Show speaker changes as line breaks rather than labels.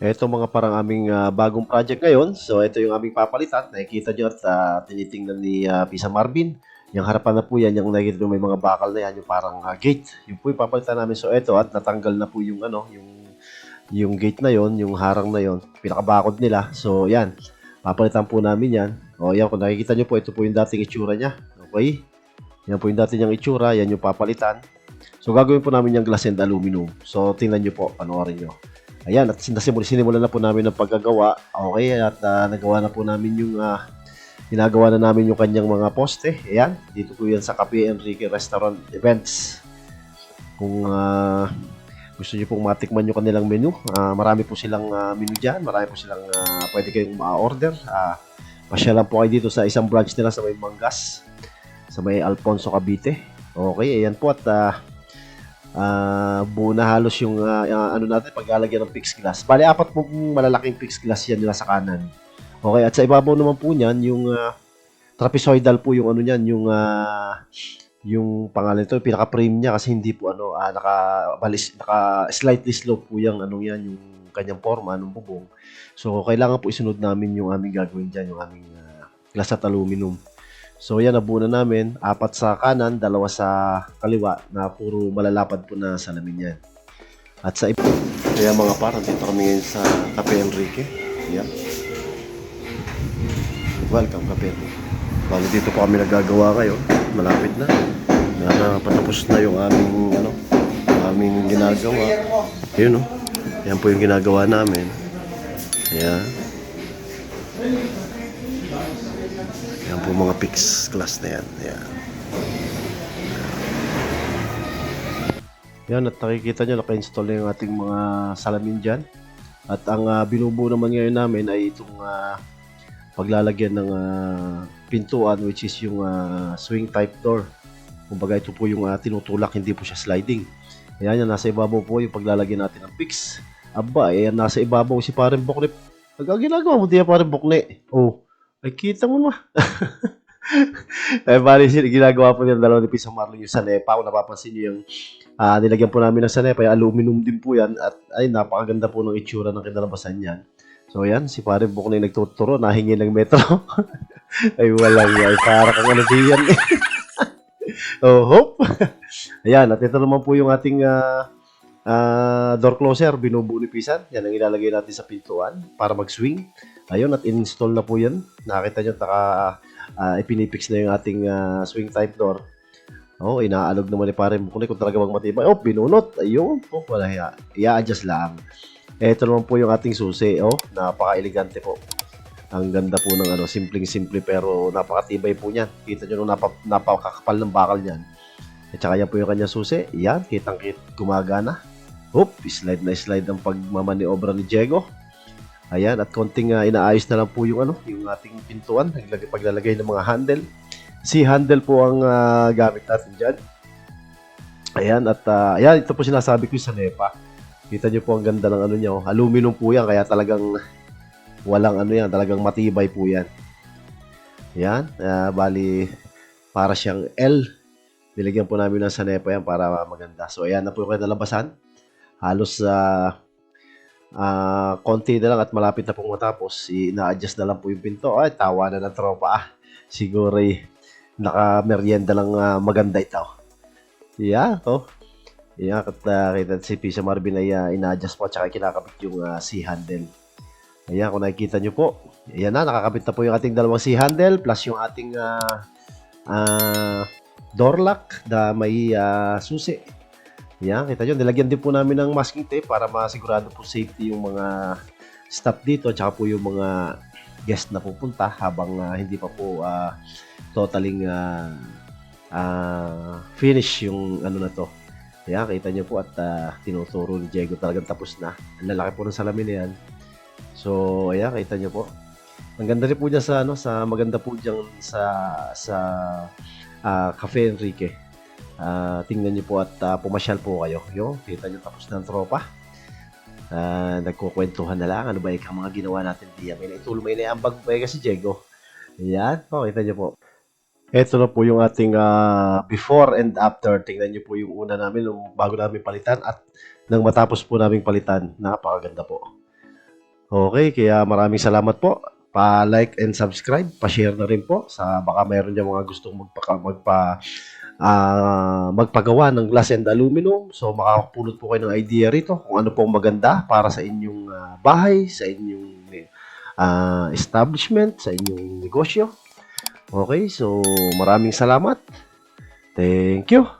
Ito mga parang aming ah, bagong project ngayon. So ito yung aming papalitan. Nakikita nyo at ah, tinitingnan ni ah, Pisa Marvin. Yung harapan na po yan, yung nakikita nyo may mga bakal na yan, yung parang ah, gate. Yung po yung papalitan namin. So ito at natanggal na po yung ano, yung yung gate na yon, yung harang na yon, pinakabakod nila. So yan, papalitan po namin yan. O yan, kung nakikita nyo po, ito po yung dating itsura niya. Okay? Yan po yung dating niyang itsura, yan yung papalitan. So gagawin po namin yung glass and aluminum. So tingnan nyo po, panoorin nyo. Ayan, at sinimulan, sinimulan na po namin ang paggagawa. Okay, at ah, nagawa na po namin yung ah, ginagawa na namin yung kanyang mga poste. Ayan, dito po yan sa Cafe Enrique Restaurant Events. Kung ah, gusto niyo pong matikman yung kanilang menu, ah, marami po silang ah, menu dyan. Marami po silang ah, pwede kayong ma-order. Uh, pasyalan po kayo dito sa isang branch nila sa may Mangas, sa may Alfonso Cavite. Okay, ayan po at ah, ah buo na halos yung ah, ano natin paglalagyan ng fixed glass. Bali, apat po malalaking fixed glass yan nila sa kanan. Okay, at sa ibabaw naman po niyan, yung ah, trapezoidal po yung ano niyan, yung ah, yung pangalan nito, pinaka-frame niya kasi hindi po ano, ah, naka balis, naka slightly slope po yung ano yan, yung kanyang forma ng bubong. So, kailangan po isunod namin yung aming gagawin diyan, yung aming ah, glass at aluminum. So yan, nabuo na namin. Apat sa kanan, dalawa sa kaliwa na puro malalapad po na salamin yan. At sa iba, kaya mga parang dito kami ngayon sa Cafe Enrique. Yan. Welcome, Cafe Enrique. Bali dito po kami nagagawa ngayon. Malapit na. Na patapos na yung aming ano, aming ginagawa. Yun no. Yan po yung ginagawa namin. Ayan. Yan po mga fix class na yan. Yan. Yan at nakikita nyo naka-install na yung ating mga salamin dyan. At ang uh, binubuo naman ngayon namin ay itong ah, paglalagyan ng ah, pintuan which is yung ah, swing type door. Kumbaga ito po yung ah, tinutulak, hindi po siya sliding. Ayan yan, nasa ibabaw po yung paglalagyan natin ng fix. Aba, ayan nasa ibabaw si Parang Bukne. Ang ginagawa mo diya Parang Bukne. Oh, ay kita mo ma. eh, bali, ginagawa po nila dalawa ni Pisa Marlon yung sanepa. Kung napapansin nyo yung ah, nilagyan po namin ng sanepa, yung aluminum din po yan. At ay, napakaganda po ng itsura ng kinalabasan yan. So yan, si pare Bukne nagtuturo, nahingi ng metro. ay walang yan, para kang ano diyan. oh, hope. Ayan, at ito naman po yung ating ah, ah, door closer, binubuo ni Pisan. Yan ang ilalagay natin sa pintuan para mag-swing. Ayun, at install na po yan. Nakita nyo, taka, ah, ipinipix na yung ating ah, swing type door. Oh, inaalog naman ni pare Bukne kung talaga magmatibay. Oh, binunot. Ayun. Oh, wala ya. I-adjust lang. Ito naman po yung ating susi. Oh, napaka-elegante po. Ang ganda po ng ano, simpleng-simple pero napakatibay po niyan. Kita nyo nung napa, napakakapal ng bakal niyan. At saka yan po yung kanyang susi. Yan, kitang-kit gumagana. Oop, slide na slide ang pagmamaniobra ni Diego. Ayan, at konting ah, inaayos na lang po yung ano, yung ating pintuan, naglagay paglalagay ng mga handle. Si handle po ang ah, gamit natin diyan. Ayan, at ah, ayan, ito po sinasabi ko sa NEPA. Kita niyo po ang ganda ng ano niya, oh. aluminum po yan, kaya talagang walang ano yan, talagang matibay po yan. Ayan, ah, bali, para siyang L. Nilagyan po namin ng sanepa yan para maganda. So, ayan na po yung kinalabasan. Halos sa ah konti na lang at malapit na pong matapos. Ina-adjust na lang po yung pinto. Ay, tawa na ng tropa. Ah, siguro eh, naka-merienda lang ah, maganda ito. Yeah, oh. Yeah, at ah, kita si Pisa Marvin ay ah, ina-adjust po at saka kinakabit yung ah, C-handle. Ayan, kung nakikita nyo po. Ayan na, nakakabit na po yung ating dalawang C-handle plus yung ating ah, ah, door lock na may ah, susi. Yan, kita nyo, nilagyan din po namin ng masking tape para masigurado po safety yung mga staff dito at saka po yung mga guest na pupunta habang ah, hindi pa po ah, totaling ah, ah, finish yung ano na to. Yan, kita nyo po at ah, tinuturo ni Diego talagang tapos na. Ang lalaki po ng salamin na yan. So, ayan, kita nyo po. Ang ganda rin po dyan sa, ano, sa maganda po dyan sa, sa ah, Cafe Enrique. Ah, tingnan niyo po at ah, pumasyal po kayo. Yo, kita niyo tapos ng tropa. Ah, nagkukwentuhan na lang. Ano ba yung mga ginawa natin diyan? May naitulong, may naambag pa kasi Diego. Yan. Oh, kita niyo po. Ito na po yung ating ah, before and after. Tingnan niyo po yung una namin nung bago namin palitan at nang matapos po namin palitan. Napakaganda po. Okay, kaya maraming salamat po. Pa-like and subscribe, pa-share na rin po sa baka mayroon diyan mga gustong magpa magpa ah, magpagawa ng glass and aluminum. So makakapulot po kayo ng idea rito kung ano pong maganda para sa inyong ah, bahay, sa inyong ah, establishment, sa inyong negosyo. Okay, so maraming salamat. Thank you.